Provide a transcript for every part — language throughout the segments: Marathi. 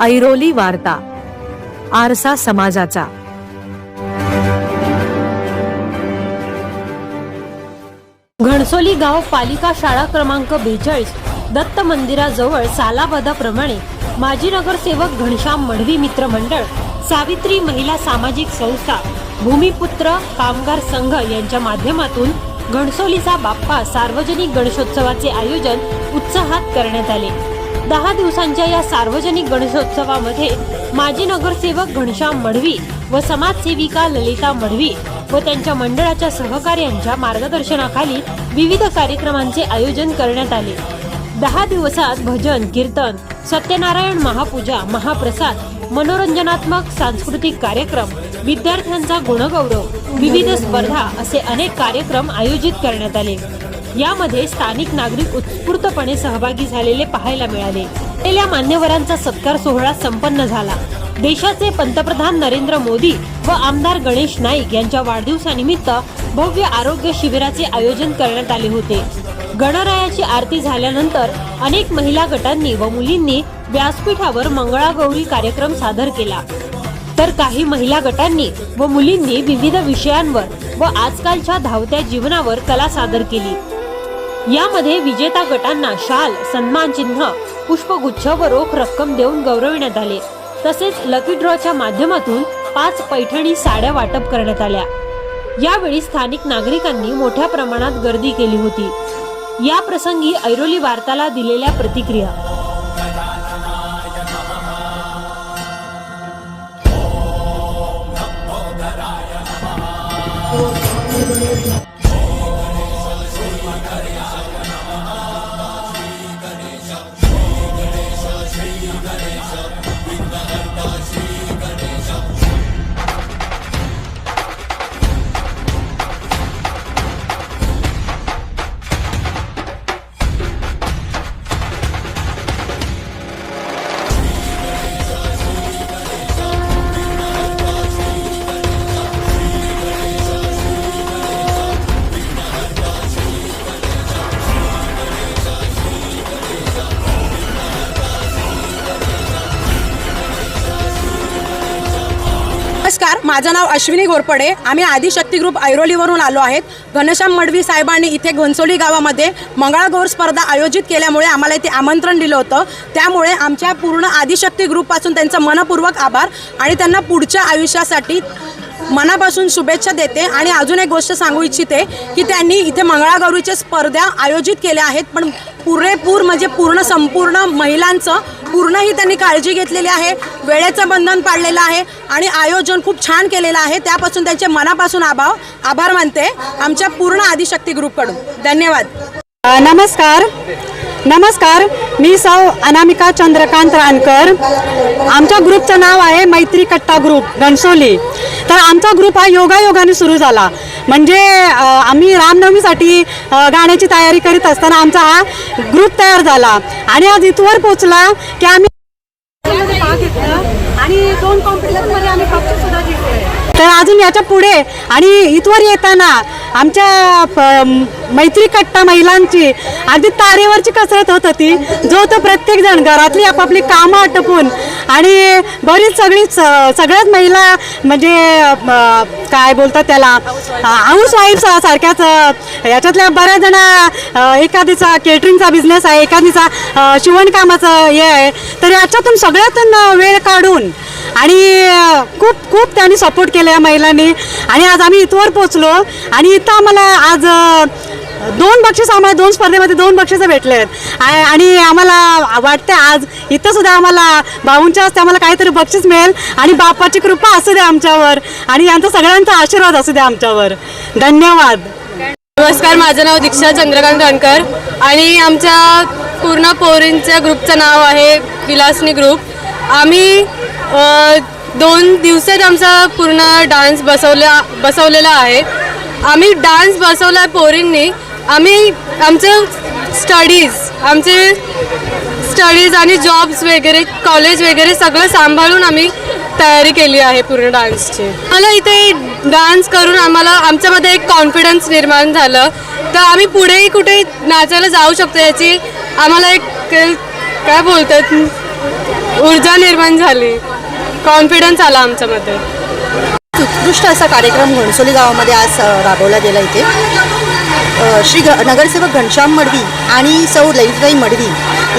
ऐरोली वार्ता आरसा समाजाचा. घणसोली गाव पालिका शाळा क्रमांक बेचाळीस दत्त मंदिराजवळ सालाबादाप्रमाणे माजी नगरसेवक घनश्याम मढवी मित्र मंडळ सावित्री महिला सामाजिक संस्था भूमिपुत्र कामगार संघ यांच्या माध्यमातून घणसोलीचा बाप्पा सार्वजनिक गणेशोत्सवाचे आयोजन उत्साहात करण्यात आले. दहा दिवसांच्या या सार्वजनिक गणेशोत्सवामध्ये माजी नगरसेवक घनश्याम मढवी व समाजसेविका ललिता मढवी व त्यांच्या मंडळाच्या सहकार्यांच्या मार्गदर्शनाखाली विविध कार्यक्रमांचे आयोजन करण्यात आले. दहा दिवसात भजन कीर्तन सत्यनारायण महापूजा महाप्रसाद मनोरंजनात्मक सांस्कृतिक कार्यक्रम विद्यार्थ्यांचा गुणगौरव विविध स्पर्धा असे अनेक कार्यक्रम आयोजित करण्यात आले. यामध्ये स्थानिक नागरिक उत्स्फूर्तपणे सहभागी झालेले पाहायला मिळाले. गेल्या मान्यवरांचा सत्कार सोहळा संपन्न झाला. देशाचे पंतप्रधान नरेंद्र मोदी व आमदार गणेश नाईक यांच्या वाढदिवसानिमित्त भव्य आरोग्य शिबिराचे आयोजन करण्यात आले होते. गणरायाची आरती झाल्यानंतर अनेक महिला गटांनी व मुलींनी व्यासपीठावर मंगळागौरी कार्यक्रम सादर केला. तर काही महिला गटांनी व मुलींनी विविध विषयांवर व आजकालच्या धावत्या जीवनावर कला सादर केली. यामध्ये विजेता गटांना शाल सन्मान चिन्ह पुष्पगुच्छ व रोख रक्कम देऊन गौरविण्यात आले. तसेच लकी ड्रॉच्या माध्यमातून पाच पैठणी साड्या वाटप करण्यात आल्या. यावेळी स्थानिक नागरिकांनी मोठ्या प्रमाणात गर्दी केली होती. या प्रसंगी ऐरोली वार्ताला दिलेल्या प्रतिक्रिया. नमस्कार माझं नाव अश्विनी घोरपडे. आम्ही आदिशक्ती ग्रुप ऐरोलीवरून आलो आहेत. घनश्याम मडवी साहेबांनी इथे घनसोली गावामध्ये मंगळागौर स्पर्धा आयोजित केल्यामुळे आम्हाला इथे आमंत्रण दिलं होतं. त्यामुळे आमच्या पूर्ण आदिशक्ती ग्रुपपासून त्यांचं मनपूर्वक आभार आणि त्यांना पुढच्या आयुष्यासाठी मनापासून शुभेच्छा देते. आणि अजून एक गोष्ट सांगू इच्छिते की त्यांनी इथे मंगळागौरीच्या स्पर्धा आयोजित केल्या आहेत. पण पुरेपूर म्हणजे पूर्ण संपूर्ण महिलांचं पूर्णही त्यांनी काळजी घेतलेली आहे वेळेचं बंधन पाडलेलं आहे आणि आयोजन खूप छान केलेलं आहे. त्यापासून त्यांचे मनापासून आभाव आभार मानते आमच्या पूर्ण आदिशक्ती ग्रुपकडून. धन्यवाद. नमस्कार. नमस्कार. मी सौ अनामिका चंद्रकांत रानकर. आमच्या ग्रुपचं नाव आहे मैत्री कट्टा ग्रुप घनसोली. तर आमचा ग्रुप हा योगायोगाने सुरू झाला. म्हणजे आम्ही रामनवमीसाठी गाण्याची तयारी करीत असताना आमचा हा ग्रुप तयार झाला. आणि आज इथवर पोचला की आम्ही आणि दोन कॉम्पिटिशनमध्ये आम्ही सुद्धा तर अजून याच्यापुढे आणि इथवर येताना आमच्या मैत्री कट्टा महिलांची अगदी तारेवरची कसरत होत होती जो तो प्रत्येक जण घरातली आपापली कामं आटपून आणि बरीच सगळी सगळ्याच महिला म्हणजे काय बोलतात त्याला? हाऊस वाईफ सारख्याच याच्यातल्या बऱ्याच जण एखादीचा केटरिंगचा बिझनेस आहे एखादीचा शिवणकामाचं हे आहे तर याच्यातून सगळ्यातून वेळ काढून आणि खूप खूप त्यांनी सपोर्ट केला या महिलांनी. आणि आज आम्ही इथवर पोचलो आणि इथं आम्हाला आज दोन बक्षीस आम्हाला दोन स्पर्धेमध्ये दोन बक्षिसं भेटले आहेत आणि आम्हाला वाटतं आज इथं सुद्धा आम्हाला भाऊंच्या हस्ते आम्हाला काहीतरी बक्षीस मिळेल आणि बापाची कृपा असू द्या आमच्यावर आणि यांचा सगळ्यांचा आशीर्वाद असू द्या आमच्यावर. धन्यवाद. नमस्कार माझं नाव दीक्षा चंद्रकांत रणकर आणि आमच्या पूर्ण पोरींच्या ग्रुपचं नाव आहे विलासनी ग्रुप. आम्ही दोन दिवसात आमचा पूर्ण डान्स बसवला बसवलेला आहे. आम्ही डान्स बसवला आहे पोरींनी आम्ही आमचं स्टडीज आमचे स्टडीज आणि जॉब्स वगैरे कॉलेज वगैरे सगळं सांभाळून आम्ही तयारी केली आहे पूर्ण डान्सची मला इथे डान्स करून आम्हाला आमच्यामध्ये एक कॉन्फिडन्स निर्माण झालं. तर आम्ही पुढेही कुठे नाचायला जाऊ शकतो याची आम्हाला एक काय बोलतात? ऊर्जा निर्माण झाली. कॉन्फिडन्स आला आमच्यामध्ये. उत्कृष्ट असा कार्यक्रम घणसोली गावामध्ये आज राबवला गेला इथे. श्री घ नगरसेवक घनश्याम मडवी आणि सौ ललितबाई मडवी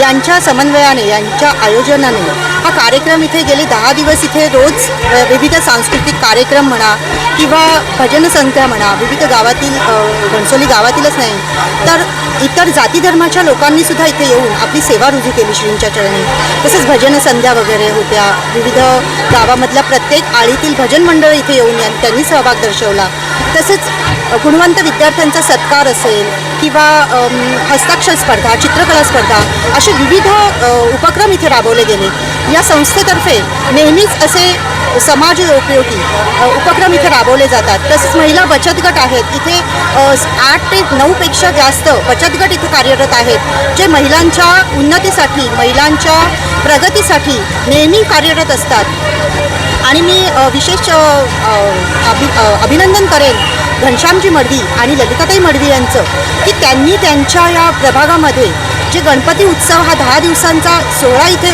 यांच्या समन्वयाने यांच्या आयोजनाने हा कार्यक्रम इथे गेले दहा दिवस इथे रोज विविध सांस्कृतिक कार्यक्रम म्हणा किंवा भजन संख्या म्हणा विविध गावातील घनसोली घणसोली गावातीलच नाही तर इतर जाती धर्माच्या लोकांनी सुद्धा इथे येऊन आपली सेवा रुजू केली श्रींच्या चरणी. तसेच भजन संध्या वगैरे होत्या विविध गावामधल्या प्रत्येक आळीतील भजन मंडळ इथे येऊन त्यांनी सहभाग दर्शवला. तसेच गुणवंत विद्यार्थ्यांचा सत्कार असेल किंवा हस्ताक्षर स्पर्धा चित्रकला स्पर्धा असे विविध उपक्रम इथे राबवले गेले. या संस्थेतर्फे नेहमीच असे समाज उपयोगी उपक्रम इथे राबवले जातात. तसेच महिला बचत गट आहेत. इथे आठ ते नऊपेक्षा जास्त बचत गट इथे कार्यरत आहेत जे महिलांच्या उन्नतीसाठी महिलांच्या प्रगतीसाठी नेहमी कार्यरत असतात. आणि मी विशेष अभि अभिनंदन करेन घनश्यामजी मडवी आणि ललिताताई मडवी यांचं की त्यांनी त्यांच्या या प्रभागामध्ये जे गणपती उत्सव हा दहा दिवसांचा सोहळा इथे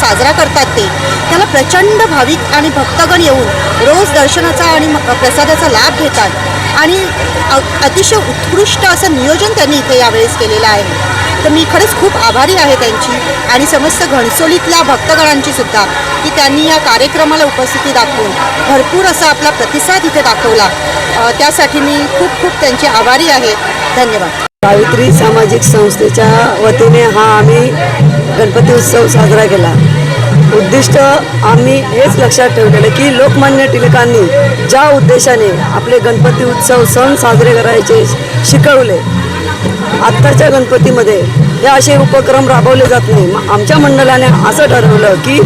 साजरा करतात ते त्याला प्रचंड भाविक आणि भक्तगण येऊन रोज दर्शनाचा आणि म- प्रसादाचा लाभ घेतात. आणि अतिशय उत्कृष्ट असं नियोजन त्यांनी इथे यावेळेस केलेलं आहे. तर मी खरंच खूप आभारी आहे त्यांची आणि समस्त घणसोलीतल्या भक्तगणांची सुद्धा की त्यांनी या कार्यक्रमाला उपस्थिती दाखवून भरपूर असा आपला प्रतिसाद इथे दाखवला. त्यासाठी मी खूप खूप त्यांची आभारी आहे. धन्यवाद. सावित्री सामाजिक संस्थेच्या वतीने हा आम्ही गणपती उत्सव साजरा केला. उद्दिष्ट आम्ही हेच लक्षात ठेवलेलं की लोकमान्य टिळकांनी ज्या उद्देशाने आपले गणपती उत्सव सण साजरे करायचे शिकवले आत्ताच्या गणपतीमध्ये हे असे उपक्रम राबवले जात नाही. मग आमच्या मंडळाने असं ठरवलं की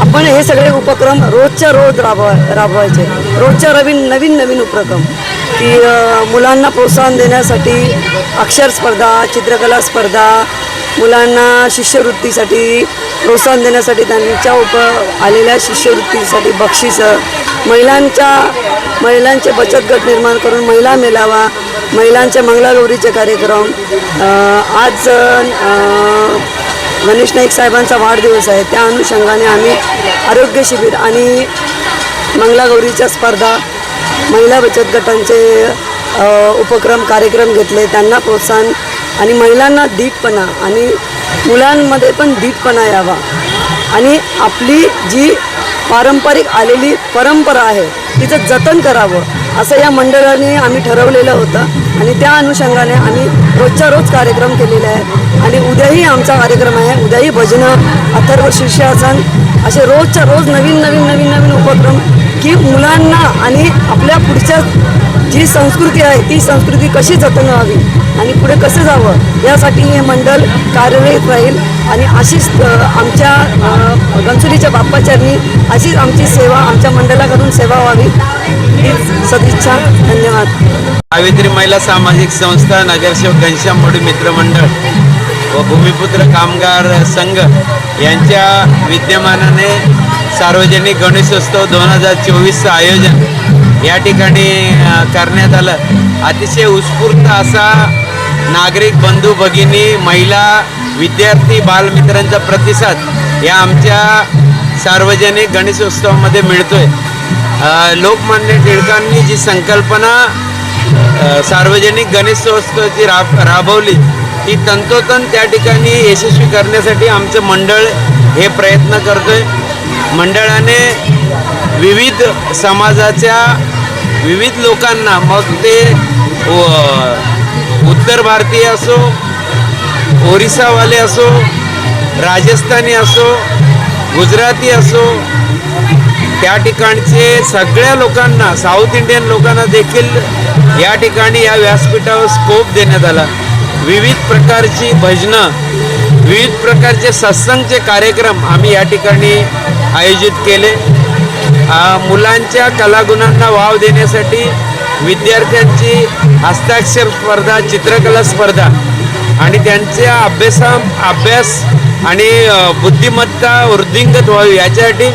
आपण हे सगळे उपक्रम रोजच्या रोज राबवा राबवायचे. रोजच्या रवी नवीन नवीन उपक्रम. की मुलांना प्रोत्साहन देण्यासाठी अक्षर स्पर्धा चित्रकला स्पर्धा मुलांना शिष्यवृत्तीसाठी प्रोत्साहन देण्यासाठी त्यांच्या उप आलेल्या शिष्यवृत्तीसाठी बक्षिसं महिलांच्या महिलांचे बचत गट निर्माण करून महिला मेळावा महिलांचे मंगळागौरीचे कार्यक्रम आज गणेश नाईक साहेबांचा वाढदिवस आहे. त्या अनुषंगाने आम्ही आरोग्य शिबिर आणि मंगलागौरीच्या स्पर्धा महिला बचत गटांचे उपक्रम कार्यक्रम घेतले. त्यांना प्रोत्साहन आणि महिलांना दीटपणा आणि मुलांमध्ये पण दीटपणा यावा. आणि आपली जी पारंपरिक आलेली परंपरा आहे तिचं जतन करावं. असं या मंडळाने आम्ही ठरवलेलं होतं. आणि त्या अनुषंगाने आम्ही रोजच्या रोज कार्यक्रम केलेले आहेत. आणि उद्याही आमचा कार्यक्रम आहे. उद्याही भजनं अथर्व शीर्षासन असे रोजच्या रोज नवीन नवीन नवीन नवीन उपक्रम की मुलांना आणि आपल्या पुढच्या जी संस्कृती आहे ती संस्कृती कशी जतन व्हावी आणि पुढे कसं जावं यासाठी हे मंडळ कार्यरत राहील. आणि अशीच आमच्या गणसुलीच्या बाप्पाच्यांनी अशीच आमची सेवा आमच्या मंडळाकडून सेवा व्हावी. ही सदिच्छा धन्यवाद. सावित्री महिला सामाजिक संस्था नगरसेवक घनश्याम मडू मित्रमंडळ व भूमिपुत्र कामगार संघ यांच्या विद्यमानाने सार्वजनिक गणेशोत्सव दोन हजार चोवीसचं आयोजन या ठिकाणी करण्यात आलं. अतिशय उत्स्फूर्त असा नागरिक बंधू भगिनी महिला विद्यार्थी बालमित्रांचा प्रतिसाद या आमच्या सार्वजनिक गणेशोत्सवामध्ये मिळतोय. आहे लोकमान्य टिळकांनी जी संकल्पना सार्वजनिक गणेशोत्सवाची राब राबवली ती तंतोतंत त्या ठिकाणी यशस्वी करण्यासाठी आमचं मंडळ हे प्रयत्न करतोय. मंडळाने विविध समाजाच्या विविध लोकांना मग ते व- उत्तर भारतीय असो ओरिसावाले असो राजस्थानी असो गुजराती असो त्या ठिकाणचे सगळ्या लोकांना साऊथ इंडियन लोकांना देखील या ठिकाणी या व्यासपीठावर स्कोप देण्यात आला. विविध प्रकारची भजनं विविध प्रकारचे सत्संगचे कार्यक्रम आम्ही या ठिकाणी आयोजित केले. मुलांच्या कलागुणांना वाव देण्यासाठी विद्यार्थ्यांची हस्ताक्षर स्पर्धा चित्रकला स्पर्धा आणि त्यांच्या अभ्यासा अभ्यास आणि बुद्धिमत्ता वृद्धिंगत व्हावी याच्यासाठी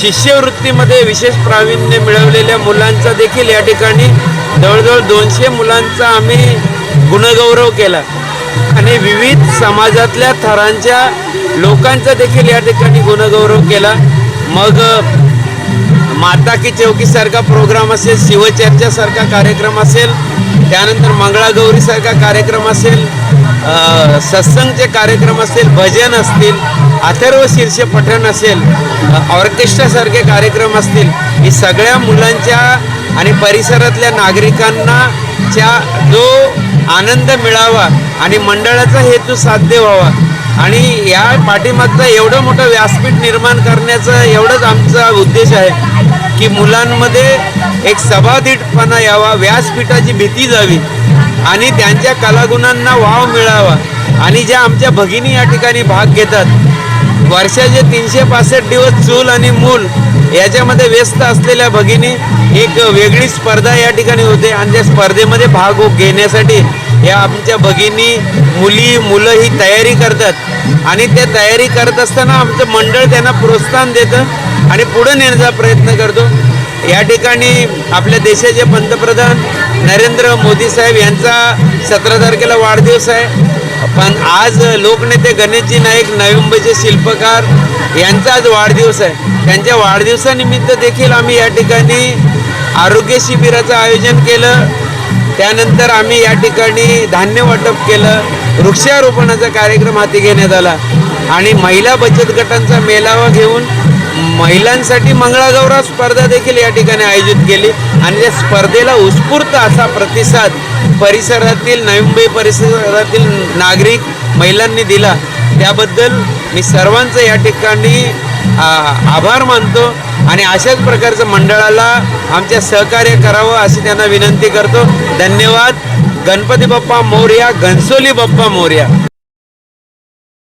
शिष्यवृत्तीमध्ये विशेष प्रावीण्य मिळवलेल्या मुलांचा देखील या ठिकाणी जवळजवळ दोनशे मुलांचा आम्ही गुणगौरव केला. आणि विविध समाजातल्या थरांच्या लोकांचा देखील या ठिकाणी गुणगौरव केला. मग माता की चौकी सारखा प्रोग्राम असेल शिवचर्चासारखा कार्यक्रम असेल त्यानंतर मंगळागौरीसारखा कार्यक्रम असेल सत्संगचे कार्यक्रम असतील भजन असतील अथर्व शीर्ष पठण असेल ऑर्केस्ट्रासारखे कार्यक्रम असतील ही सगळ्या मुलांच्या आणि परिसरातल्या नागरिकांना च्या जो आनंद मिळावा आणि मंडळाचा हेतू साध्य व्हावा. आणि या पाठीमागचं एवढं मोठं व्यासपीठ निर्माण करण्याचं एवढंच आमचा उद्देश आहे. की मुलांमध्ये एक सभाधीटपणा यावा व्यासपीठाची भीती जावी आणि त्यांच्या कलागुणांना वाव मिळावा. आणि ज्या आमच्या भगिनी या ठिकाणी भाग घेतात वर्षाचे तीनशे पासष्ट दिवस चूल आणि मूल याच्यामध्ये व्यस्त असलेल्या भगिनी एक वेगळी स्पर्धा या ठिकाणी होते आणि त्या स्पर्धेमध्ये भाग घेण्यासाठी या आमच्या भगिनी मुली मुलं ही तयारी करतात. आणि त्या तयारी करत असताना आमचं मंडळ त्यांना प्रोत्साहन देतं आणि पुढे नेण्याचा प्रयत्न करतो. या ठिकाणी आपल्या देशाचे पंतप्रधान नरेंद्र मोदी साहेब यांचा सतरा तारखेला वाढदिवस आहे. पण आज लोकनेते गणेशजी नाईक नवी मुंबईचे शिल्पकार यांचा आज वाढदिवस आहे. त्यांच्या वाढदिवसानिमित्त देखील आम्ही या ठिकाणी आरोग्य शिबिराचं आयोजन केलं. त्यानंतर आम्ही या ठिकाणी धान्य वाटप केलं. वृक्षारोपणाचा कार्यक्रम हाती घेण्यात आला. आणि महिला बचत गटांचा मेळावा घेऊन महिलांसाठी मंगळागौरव स्पर्धा देखील या ठिकाणी आयोजित केली. आणि त्या स्पर्धेला उत्स्फूर्त असा प्रतिसाद परिसरातील नवी मुंबई परिसरातील नागरिक महिलांनी दिला. त्याबद्दल मी सर्वांचं या ठिकाणी आभार मानतो आणि अशाच प्रकारचं मंडळाला आमच्या सहकार्य करावं अशी त्यांना विनंती करतो. धन्यवाद. गणपती बाप्पा मोर्या घनसोली बाप्पा मोर्या.